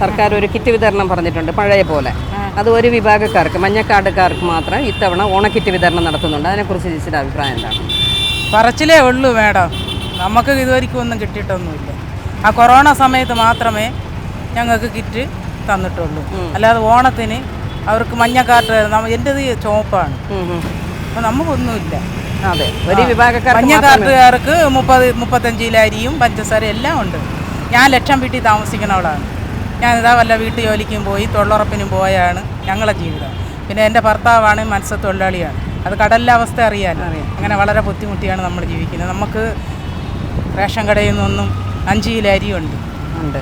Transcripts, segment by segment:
സർക്കാർ ഒരു കിറ്റ് വിതരണം പറഞ്ഞിട്ടുണ്ട് പഴയ പോലെ. അത് ഒരു വിഭാഗക്കാർക്ക് മഞ്ഞക്കാടുകാർക്ക് മാത്രം ഇത്തവണ ഓണക്കിറ്റ് വിതരണം നടത്തുന്നുണ്ട്. അതിനെക്കുറിച്ച് ചേച്ചിയുടെ അഭിപ്രായം എന്താണ്? പറച്ചിലേ ഉള്ളൂ മേഡം. നമുക്ക് ഇതുവരെയ്ക്കും ഒന്നും കിട്ടിയിട്ടൊന്നുമില്ല. ആ കൊറോണ സമയത്ത് മാത്രമേ ഞങ്ങൾക്ക് കിറ്റ് തന്നിട്ടുള്ളൂ. അല്ലാതെ ഓണത്തിന് അവർക്ക് മഞ്ഞക്കാട്ട് എന്റെത് ചുവപ്പാണ്. അപ്പം നമുക്കൊന്നുമില്ല. അതെ ഒരു വിഭാഗക്കാർ മഞ്ഞക്കാർട്ടുകാർക്ക് മുപ്പത് മുപ്പത്തഞ്ച് കിലോ അരിയും പഞ്ചസാര എല്ലാം ഉണ്ട്. ഞാൻ ലക്ഷം വീട്ടിൽ താമസിക്കുന്നവളാണ് ഞാൻ ഇതാ വല്ല വീട്ടു ജോലിക്കും പോയി തൊഴിലുറപ്പിനും പോയാണ് ഞങ്ങളെ ജീവിതം. പിന്നെ എന്റെ ഭർത്താവാണ് മത്സ്യത്തൊഴിലാളിയാണ്. അത് കടലിലെ അവസ്ഥ അറിയാലോ? അങ്ങനെ വളരെ ബുദ്ധിമുട്ടിയാണ് നമ്മൾ ജീവിക്കുന്നത്. നമുക്ക് റേഷൻ കടയിൽ നിന്നൊന്നും അഞ്ച് കിലോ അരിയുണ്ട്. ഉണ്ട്.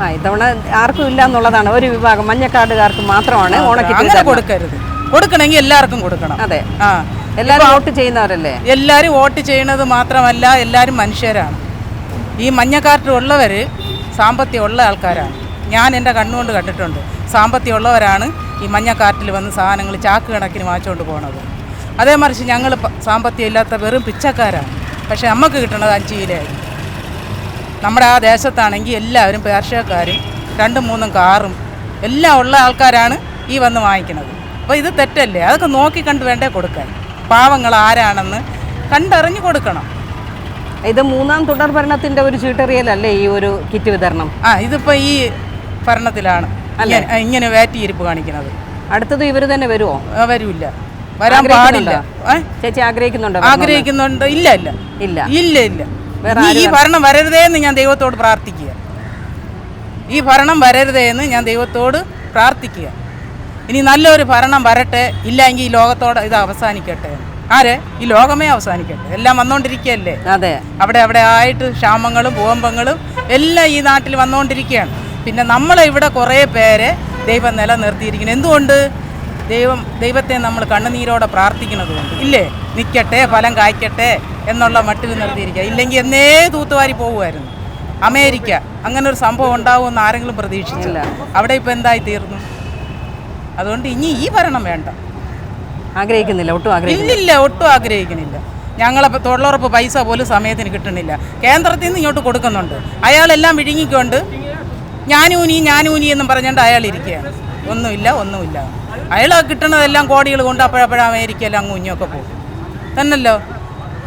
ആ. ഇത്തവണ ആർക്കും ഇല്ല എന്നുള്ളതാണ്. ഒരു വിഭാഗം മഞ്ഞക്കാടുകാർക്ക് മാത്രമാണ് ഓണക്കിറ്റ് അങ്ങനെ കൊടുക്കരുത്. കൊടുക്കണമെങ്കിൽ എല്ലാവർക്കും കൊടുക്കണം. അതെ. ആ. എല്ലാവരും വോട്ട് ചെയ്യുന്നവരല്ലേ? എല്ലാവരും വോട്ട് ചെയ്യണത് മാത്രമല്ല എല്ലാവരും മനുഷ്യരാണ്. ഈ മഞ്ഞക്കാട്ടിലുള്ളവർ സാമ്പത്തികമുള്ള ആൾക്കാരാണ്. ഞാൻ എന്റെ കണ്ണുകൊണ്ട് കണ്ടിട്ടുണ്ട്. സാമ്പത്തികമുള്ളവരാണ് ഈ മഞ്ഞക്കാറ്റിൽ വന്ന് സാധനങ്ങൾ ചാക്ക് കണക്കിന് വാങ്ങിച്ചുകൊണ്ട് പോണത്. അതേ മറിച്ച് ഞങ്ങൾ സാമ്പത്തികം ഇല്ലാത്ത വെറും പിച്ചക്കാരാണ്. പക്ഷേ നമുക്ക് കിട്ടുന്നത് അഞ്ച് കിലോ നമ്മുടെ ആ ദേശത്താണെങ്കിൽ എല്ലാവരും കർഷകക്കാരും രണ്ടും മൂന്നും കാറും എല്ലാം ഉള്ള ആൾക്കാരാണ് ഈ വന്ന് വാങ്ങിക്കുന്നത് അപ്പോൾ ഇത് തെറ്റല്ലേ? അതൊക്കെ നോക്കി കണ്ട് വേണ്ടേ കൊടുക്കാൻ? പാവങ്ങൾ ആരാണെന്ന് കണ്ടറിഞ്ഞ് കൊടുക്കണം. ഇത് മൂന്നാം തുടർ ഭരണത്തിന്റെ ഒരു ചീട്ടറിയലല്ലേ ഈ ഒരു കിറ്റ് വിതരണം? ആ ഇതിപ്പോൾ ഈ ഭരണത്തിലാണ്. ഇങ്ങനെ- വേറ്റിയിരിപ്പ് കാണിക്കുന്നത്. അടുത്തത് ഇവർ തന്നെ വരുമോ വരൂല്ല. വരാൻ പാടില്ല? ചേച്ചി ആഗ്രഹിക്കുന്നുണ്ടോ ആഗ്രഹിക്കുന്നുണ്ട്. ഇല്ല ഇല്ല. ഇല്ല. ഇല്ല ഇല്ല. ഈ ഭരണം വരരുതേ എന്ന് ഞാൻ ദൈവത്തോട് പ്രാർത്ഥിക്കുക. ഈ ഭരണം വരരുതേ എന്ന് ഞാൻ ദൈവത്തോട് പ്രാർത്ഥിക്കുക. ഇനി നല്ലൊരു ഭരണം വരട്ടെ ഇല്ലെങ്കിൽ ഈ ലോകത്തോടെ ഇത് അവസാനിക്കട്ടെ. ആരെ? ഈ ലോകമേ അവസാനിക്കട്ടെ. എല്ലാം വന്നുകൊണ്ടിരിക്കുകയല്ലേ അതെ. അവിടെ അവിടെ ആയിട്ട് ക്ഷാമങ്ങളും ഭൂകമ്പങ്ങളും എല്ലാം ഈ നാട്ടിൽ വന്നുകൊണ്ടിരിക്കുകയാണ് പിന്നെ നമ്മളെ ഇവിടെ കുറേ പേരെ ദൈവം നിലനിർത്തിയിരിക്കുന്നു. എന്തുകൊണ്ട്? ദൈവം ദൈവത്തെ നമ്മൾ കണ്ണുനീരോടെ പ്രാർത്ഥിക്കുന്നത് കൊണ്ട് ഇല്ലേ? നിൽക്കട്ടെ ഫലം കായ്ക്കട്ടെ എന്നുള്ള മട്ടിൽ നിർത്തിയിരിക്കുക ഇല്ലെങ്കിൽ എന്നേ തൂത്തുവാരി പോകുമായിരുന്നു അമേരിക്ക. അങ്ങനെ ഒരു സംഭവം ഉണ്ടാവുമെന്ന് ആരെങ്കിലും പ്രതീക്ഷിച്ചില്ല. അവിടെ ഇപ്പോൾ എന്തായി തീർന്നു? അതുകൊണ്ട് ഇനി ഈ ഭരണം വേണ്ട. ആഗ്രഹിക്കുന്നില്ല ഒട്ടും ആഗ്രഹിക്കുന്നില്ല. ഇല്ലില്ല ഒട്ടും ആഗ്രഹിക്കുന്നില്ല. ഞങ്ങളെ തൊഴിലുറപ്പ് പൈസ പോലും സമയത്തിന് കിട്ടുന്നില്ല. കേന്ദ്രത്തിൽ നിന്ന് ഇങ്ങോട്ട് കൊടുക്കുന്നുണ്ട്. അയാളെല്ലാം വിഴുങ്ങിക്കൊണ്ട് ഞാനൂനി ഞാനൂനി എന്നും പറഞ്ഞുകൊണ്ട് അയാൾ ഇരിക്കുകയാണ് ഒന്നുമില്ല ഒന്നുമില്ല. അയാൾ കിട്ടണതെല്ലാം കോടികൾ കൊണ്ട് അപ്പോഴപ്പോഴും അമേരിക്കയിലും അങ്ങ് കുഞ്ഞൊക്കെ പോകും. തന്നല്ലോ.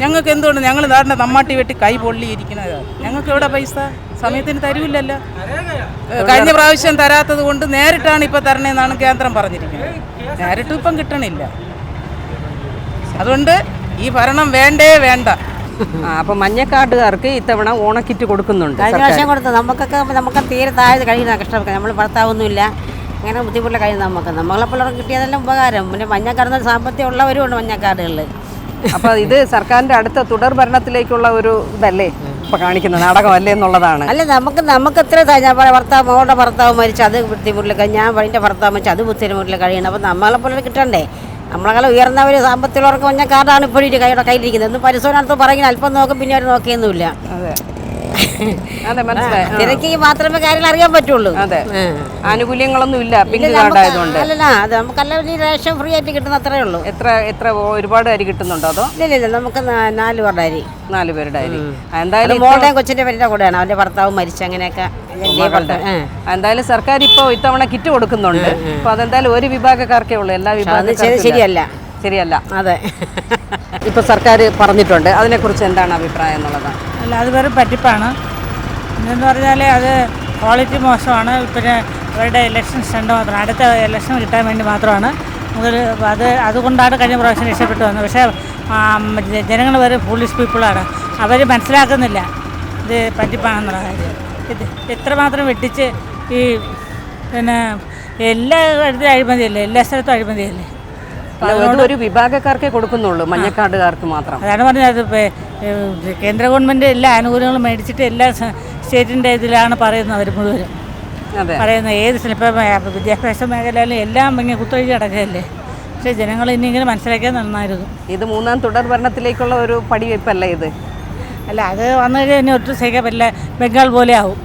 ഞങ്ങൾക്ക് എന്തുകൊണ്ട് ഞങ്ങൾ ധാരണ തമ്മാട്ടി വെട്ടി കൈ പൊള്ളിയിരിക്കുന്നതാണ് ഞങ്ങൾക്ക് എവിടെ പൈസ? സമയത്തിന് തരൂല്ലല്ലോ. കഴിഞ്ഞ പ്രാവശ്യം തരാത്തത് കൊണ്ട് നേരിട്ടാണ് ഇപ്പോൾ തരണേന്നാണ് കേന്ദ്രം പറഞ്ഞിരിക്കുന്നത്. നേരിട്ട് ഇപ്പം കിട്ടണില്ല. അതുകൊണ്ട് ഈ ഭരണം വേണ്ടേ വേണ്ട. അപ്പൊ മഞ്ഞക്കാട്ടുകാർക്ക് ഇത്തവണ ഓണക്കിറ്റ് കൊടുക്കുന്നുണ്ട് കഴിഞ്ഞ വർഷം കൊടുത്തു. നമുക്കൊക്കെ നമുക്ക് തീരെ താഴെ കഴിയുന്ന കഷ്ടമൊക്കെ നമ്മൾ ഭർത്താവൊന്നുമില്ല അങ്ങനെ ബുദ്ധിമുട്ടില്ല കഴിയുന്ന നമുക്ക്. നമ്മളെ പിള്ളേർക്ക് കിട്ടിയതെല്ലാം ഉപകാരം. പിന്നെ മഞ്ഞക്കാർഡ് സാമ്പത്തികം ഉള്ളവരും ഉണ്ട് മഞ്ഞക്കാടുകളിൽ അപ്പൊ ഇത് സർക്കാരിന്റെ അടുത്ത തുടർ ഭരണത്തിലേക്കുള്ള ഒരു ഇതല്ലേ? ഇപ്പൊ കാണിക്കുന്ന നാടകമല്ലേ എന്നുള്ളതാണ്. അല്ല നമുക്ക് നമുക്ക് എത്ര ഭർത്താവ് മോളുടെ ഭർത്താവ് മരിച്ചു അത് ബുദ്ധിമുട്ടിൽ ഞാൻ എന്റെ ഭർത്താവ് മരിച്ചു അത് ബുദ്ധിമുട്ടിൽ കഴിയണം. നമ്മളെ പോലെ കിട്ടണ്ടേ? നമ്മളെക്കാൾ ഉയർന്നവർ സാമ്പത്തികമുള്ളവർക്ക് മഞ്ഞ കാർഡാണ് ഇപ്പോഴും കൈയുടെ കയ്യിലിരിക്കുന്നത്. ഇന്ന് നടത്തുമ്പോൾ പറയുന്നത് അല്പം നോക്കും പിന്നെ അവർ നോക്കിയൊന്നുമില്ല തിരക്കി മാത്രമേ കാര്യങ്ങൾ അറിയാൻ പറ്റുള്ളൂ. അതെ. ആനുകൂല്യങ്ങളൊന്നും ഇല്ല. പിങ്ക് കാർഡ് ആയതുകൊണ്ട് അല്ലല്ല അത് നമുക്കല്ല ഈ റേഷൻ ഫ്രീ ആയിട്ട് കിട്ടുന്ന അത്രേ ഉള്ളൂ. എത്ര എത്ര ഒരുപാട് അരി കിട്ടുന്നുണ്ടോ അതോ? ഇല്ല ഇല്ല നമുക്ക് നാല് പേരുടെ അരി. നാല് പേരുടെ അരി. എന്തായാലും മോളുടെയും കൊച്ചിന്റെ പേരുടെ കൂടെയാണ്. അവന്റെ ഭർത്താവ് മരിച്ച അങ്ങനെയൊക്കെ എന്തായാലും സർക്കാർ ഇപ്പോൾ ഇത്തവണ കിറ്റ് കൊടുക്കുന്നുണ്ട്. അപ്പൊ അതെന്തായാലും ഒരു വിഭാഗക്കാർക്കേ ഉള്ളൂ. എല്ലാ വിഭാഗം വിഭാഗക്കാർക്കും ശരിയല്ല. ശരിയല്ല. അതെ. ഇപ്പൊ സർക്കാർ പറഞ്ഞിട്ടുണ്ട്. അതിനെക്കുറിച്ച് എന്താണ് അഭിപ്രായം എന്നുള്ളതാണ് അല്ല അത് വെറും പറ്റിപ്പാണ്. എന്ന് പറഞ്ഞാൽ അത് ക്വാളിറ്റി മോശമാണ്. പിന്നെ ഇവരുടെ ഇലക്ഷൻ സ്റ്റണ്ട് മാത്രം അടുത്ത ഇലക്ഷൻ കിട്ടാൻ വേണ്ടി മാത്രമാണ്. മുതൽ അത് അതുകൊണ്ടാണ് കഴിഞ്ഞ പ്രാവശ്യം രക്ഷപ്പെട്ടു വന്നത്. പക്ഷേ ജനങ്ങൾ വരെ ഫുള്ളിഷ് പീപ്പിളാണ് അവർ മനസ്സിലാക്കുന്നില്ല ഇത് പറ്റിപ്പാണെന്നുള്ള കാര്യം. ഇത് എത്രമാത്രം വെട്ടിച്ച് ഈ പിന്നെ എല്ലാ ഇടത്തും അഴിമതിയല്ലേ? എല്ലാ സ്ഥലത്തും അഴിമതിയല്ലേ? ഒരു വിഭാഗക്കാർക്കേ കൊടുക്കുന്നുള്ളൂ മഞ്ഞക്കാടുകാർക്ക് മാത്രം. അതാണ് പറഞ്ഞത്. കേന്ദ്ര ഗവൺമെന്റ് എല്ലാ ആനുകൂല്യങ്ങളും മേടിച്ചിട്ട് എല്ലാ സ്റ്റേറ്റിന്റെ സ്റ്റേറ്റിന്റെ ഇതിലാണ് പറയുന്നത് അവർ മുഴുവനും. പറയുന്നത് ഏത് ഇപ്പം വിദ്യാഭ്യാസ മേഖലയിലും എല്ലാം ഇങ്ങനെ കുത്തൊഴുകി കിടക്കുകയല്ലേ? പക്ഷേ ജനങ്ങൾ ഇനി ഇങ്ങനെ മനസ്സിലാക്കിയാൽ നന്നായിരുന്നു. ഇത് മൂന്നാം തുടർ ഭരണത്തിലേക്കുള്ള ഒരു പടിവെപ്പല്ലേ ഇത്? അല്ല അത് വന്നു കഴിഞ്ഞാൽ ഇനി ഒട്ടും സഹിക്കാൻ പറ്റില്ല. ബംഗാൾ പോലെ ആവും.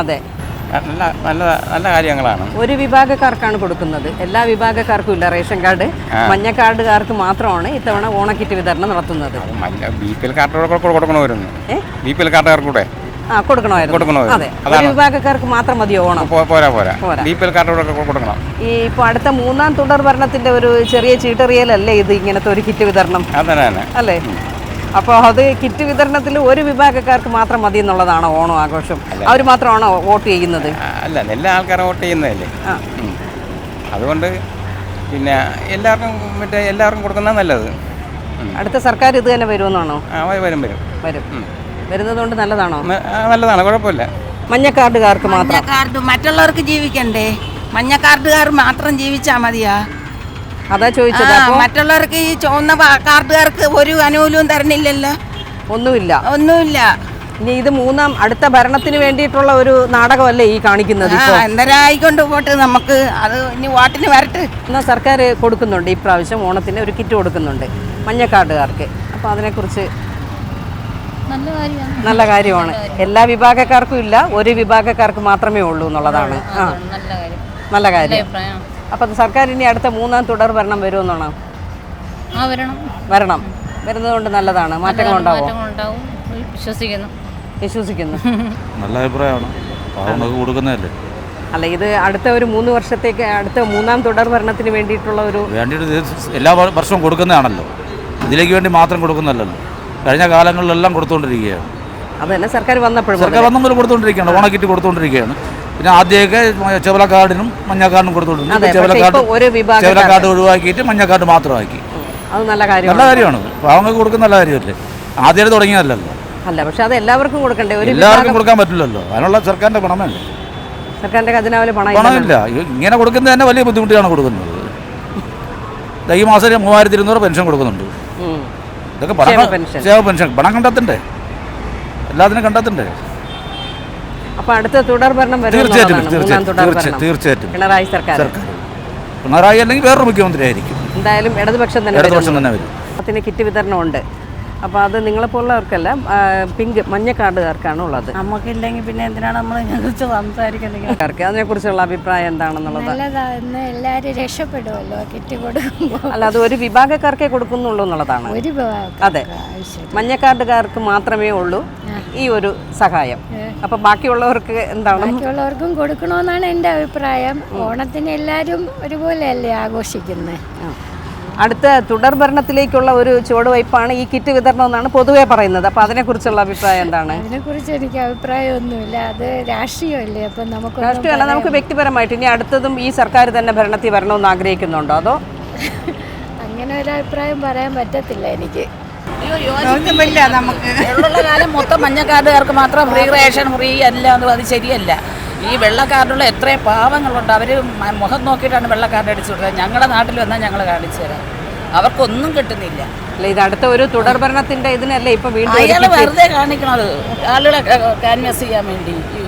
അതെ. നല്ല നല്ല നല്ല കാര്യങ്ങളാണ്. ഒരു വിഭാഗക്കാർക്കാണ് കൊടുക്കുന്നത്. എല്ലാ വിഭാഗക്കാർക്കും ഇല്ല റേഷൻ കാർഡ്. മഞ്ഞ കാർഡുകാർക്ക് മാത്രമാണ് ഇത്തവണ ഓണക്കിറ്റ് വിതരണം നടത്തുന്നത്. ബി പി എൽ കാർഡുകൾ കൊടുക്കണമായിരുന്നു? ബി പി എൽ കാർഡുകാർക്ക് കൂടെ ആ കൊടുക്കണമായിരുന്നു. കൊടുക്കണമായിരുന്നു. അതെ. ഒരു വിഭാഗക്കാർക്ക് മാത്രം മതിയോ ഓണം. പോരാ പോരാ. ബി പി എൽ കൊടുക്കണം. ഈ ഇപ്പോൾ അടുത്ത മൂന്നാം തുടർ ഭരണത്തിന്റെ ഒരു ചെറിയ ചീട്ടറിയലല്ലേ ഇത് ഇങ്ങനത്തെ ഒരു കിറ്റ് വിതരണം? അതെ അല്ലേ? അപ്പോൾ അത് കിറ്റ് വിതരണത്തിൽ ഒരു വിഭാഗക്കാർക്ക് മാത്രം മതി എന്നുള്ളതാണ് ഓണം ആഘോഷം. അവർ മാത്രമാണോ വോട്ട് ചെയ്യുന്നത്? അല്ല എല്ലാ ആൾക്കാരും വോട്ട് ചെയ്യുന്നതല്ലേ? അതുകൊണ്ട് പിന്നെ എല്ലാവർക്കും മറ്റേ എല്ലാവർക്കും കൊടുക്കുന്ന നല്ലത്. അടുത്ത സർക്കാർ ഇത് തന്നെ വരുമെന്നാണോ? ആ വരും വരും വരും. വരും. വരുന്നത് കൊണ്ട് നല്ലതാണോ? നല്ലതാണ് കുഴപ്പമില്ല. മഞ്ഞക്കാർഡുകാർക്ക് മാത്രം. കാർഡ് മറ്റുള്ളവർക്ക് ജീവിക്കണ്ടേ? മഞ്ഞക്കാർഡുകാർ മാത്രം ജീവിച്ചാൽ മതിയാ? അതാ ചോദിച്ചത്. അപ്പോൾ മറ്റുള്ളവർക്ക് ഈ ചുവന്ന പാ- കാർഡുകാർക്ക് ഒരു അനുകൂലവും തരണില്ലല്ലോ. ഒന്നുമില്ല. ഒന്നുമില്ല. ഇനി ഇത് മൂന്നാം അടുത്ത ഭരണത്തിന് വേണ്ടിയിട്ടുള്ള ഒരു നാടകമല്ലേ ഈ കാണിക്കുന്നത് ആ എന്തരായിക്കൊണ്ട് പോട്ട് നമുക്ക്. അത് ഇനി വോട്ടിന് വരട്ടെ. എന്നാൽ സർക്കാർ കൊടുക്കുന്നുണ്ട് ഈ പ്രാവശ്യം ഓണത്തിന് ഒരു കിറ്റ് കൊടുക്കുന്നുണ്ട് മഞ്ഞക്കാർഡുകാർക്ക് അപ്പോൾ അതിനെക്കുറിച്ച് നല്ല കാര്യമാണ്. നല്ല കാര്യമാണ്. എല്ലാ വിഭാഗക്കാർക്കും ഇല്ല ഒരു വിഭാഗക്കാർക്ക് മാത്രമേ ഉള്ളൂ എന്നുള്ളതാണ്. ആ. നല്ല കാര്യം. നല്ല കാര്യം. അപ്പം സർക്കാർ ഇനി അടുത്ത മൂന്നാം തുടർ ഭരണം വരുമെന്നാണ്? ആ വരണം. വരണം. വരുന്നതുകൊണ്ട് നല്ലതാണ്. മാറ്റങ്ങൾ മാറ്റങ്ങളുണ്ടാവും. വിശ്വസിക്കുന്നു. വിശ്വസിക്കുന്നു. നല്ല അഭിപ്രായമാണ്. പാവങ്ങൾക്ക് കൊടുക്കുന്നതല്ലേ? അല്ല ഇത് അടുത്ത ഒരു മൂന്ന് വർഷത്തേക്ക് അടുത്ത മൂന്നാം തുടർ ഭരണത്തിന് വേണ്ടിയിട്ടുള്ള ഒരു വേണ്ടിയിട്ട് എല്ലാ വർഷവും കൊടുക്കുന്നതാണല്ലോ. ഇതിലേക്ക് വേണ്ടി മാത്രം കൊടുക്കുന്നതല്ലല്ലോ. കഴിഞ്ഞ കാലങ്ങളിലെല്ലാം കൊടുത്തുകൊണ്ടിരിക്കുകയാണ്. അതല്ല സർക്കാർ വന്നപ്പോഴും സർക്കാർ വന്ന മുതൽ കൊടുത്തുകൊണ്ടിരിക്കുകയാണ്. ഓണക്കിറ്റ് കൊടുത്തുകൊണ്ടിരിക്കുകയാണ്. പിന്നെ ആദ്യമൊക്കെ ചെവലക്കാടിനും മഞ്ഞക്കാടിനും കൊടുത്തുകൊണ്ടിരുന്നു ചെവലക്കാട് ചെവലക്കാട് ഒഴിവാക്കിയിട്ട് മഞ്ഞക്കാട് മാത്രമാക്കി. അത് നല്ല നല്ല കാര്യമാണ്. പാവങ്ങൾക്ക് കൊടുക്കുന്ന നല്ല കാര്യമല്ലേ? ആദ്യമായിട്ട് തുടങ്ങിയതല്ലല്ലോ. അല്ല പക്ഷെ അത് എല്ലാവർക്കും കൊടുക്കണ്ടേ? ഒരു എല്ലാവർക്കും കൊടുക്കാൻ പറ്റില്ലല്ലോ. അതിനുള്ള സർക്കാരിന്റെ പണമല്ലേ? സർക്കാരിന്റെ ഖജനാവിൽ പണമില്ല ഇങ്ങനെ കൊടുക്കുന്നത് തന്നെ വലിയ ബുദ്ധിമുട്ടിയാണ് കൊടുക്കുന്നത്. ഈ മാസം മൂവായിരത്തി ഇരുന്നൂറ് പെൻഷൻ കൊടുക്കുന്നുണ്ട്. ഇതൊക്കെ പണം പെൻഷൻ. പണം കണ്ടെത്തണ്ടേ? എല്ലാത്തിനും കണ്ടെത്തണ്ടേ? അപ്പൊ അടുത്ത തുടർ ഭരണം തീർച്ചയായിട്ടും തീർച്ചയായിട്ടും തീർച്ചയായിട്ടും പിണറായി സർക്കാർ പിണറായി അല്ലെങ്കിൽ വേറൊരു മുഖ്യമന്ത്രി ആയിരിക്കും എന്തായാലും ഇടതുപക്ഷം തന്നെ ഇടതുപക്ഷം തന്നെ വരും. അതിന് കിറ്റ് വിതരണമുണ്ട്. അപ്പോൾ അത് നിങ്ങളെപ്പോലുള്ളവർക്കല്ല പിങ്ക് മഞ്ഞ കാർഡുകാർക്കാണ് ഉള്ളത്. നമുക്കില്ലെങ്കിൽ പിന്നെ എന്തിനാണ് നമ്മൾ ഇതിനെക്കുറിച്ച് സംസാരിക്കുന്നത്? അതിനെ അതിനെക്കുറിച്ചുള്ള അഭിപ്രായം എന്താണെന്നുള്ളത്. എല്ലാവരും രക്ഷപ്പെടുമല്ലോ കിറ്റ് കൊടുക്കുമ്പോൾ അല്ല അത് ഒരു വിഭാഗക്കാർക്കേ കൊടുക്കുന്നുള്ളൂ എന്നുള്ളതാണ്. ഒരു അതെ. മഞ്ഞ കാർഡുകാർക്ക് മാത്രമേ ഉള്ളൂ ഈ ഒരു സഹായം. അപ്പൊ ബാക്കിയുള്ളവർക്ക് എന്താണ്? ബാക്കിയുള്ളവർക്കും കൊടുക്കണമെന്നാണ് എന്റെ അഭിപ്രായം. ഓണത്തിന് എല്ലാവരും ഒരുപോലെയല്ലേ ആഘോഷിക്കുന്നത് അടുത്ത തുടർ ഭരണത്തിലേക്കുള്ള ഒരു ചുവടുവയ്പ്പാണ് ഈ കിറ്റ് വിതരണം എന്നാണ് പൊതുവേ പറയുന്നത്. അപ്പൊ അതിനെക്കുറിച്ചുള്ള അഭിപ്രായം എന്താണ്? അതിനെക്കുറിച്ച് എനിക്ക് അഭിപ്രായമൊന്നുമില്ല. അത് രാഷ്ട്രീയമല്ലേ? അപ്പം നമുക്ക് രാഷ്ട്രീയമല്ല നമുക്ക് വ്യക്തിപരമായിട്ട് ഇനി അടുത്തതും ഈ സർക്കാർ തന്നെ ഭരണത്തിൽ വരണമെന്ന് ആഗ്രഹിക്കുന്നുണ്ടോ? അതോ? അങ്ങനെ ഒരു അഭിപ്രായം പറയാൻ പറ്റത്തില്ല എനിക്ക്. യോജിപ്പില്ല നമുക്ക്. കാലം മൊത്തം മഞ്ഞക്കാർഡുകാർക്ക് മാത്രം ഫ്രീ റേഷൻ ഫ്രീ അല്ല അത് ശരിയല്ല. ഈ വെള്ളക്കാരനുള്ള എത്രയും പാവങ്ങളുണ്ട്. അവർ മുഖം നോക്കിയിട്ടാണ് വെള്ളക്കാരൻ അടിച്ചു കൊടുത്തത് ഞങ്ങളുടെ നാട്ടിൽ വന്നാൽ ഞങ്ങൾ കാണിച്ചു തരാം. അവർക്കൊന്നും കിട്ടുന്നില്ല. അല്ല ഇത് അടുത്ത ഒരു തുടർ ഭരണത്തിന്റെ ഇതിനല്ലേ ഇപ്പൊ വീണ്ടും അയാൾ വെറുതെ കാണിക്കണത്. ആളുകളെ കാൻവസ് ചെയ്യാൻ വേണ്ടി. ഈ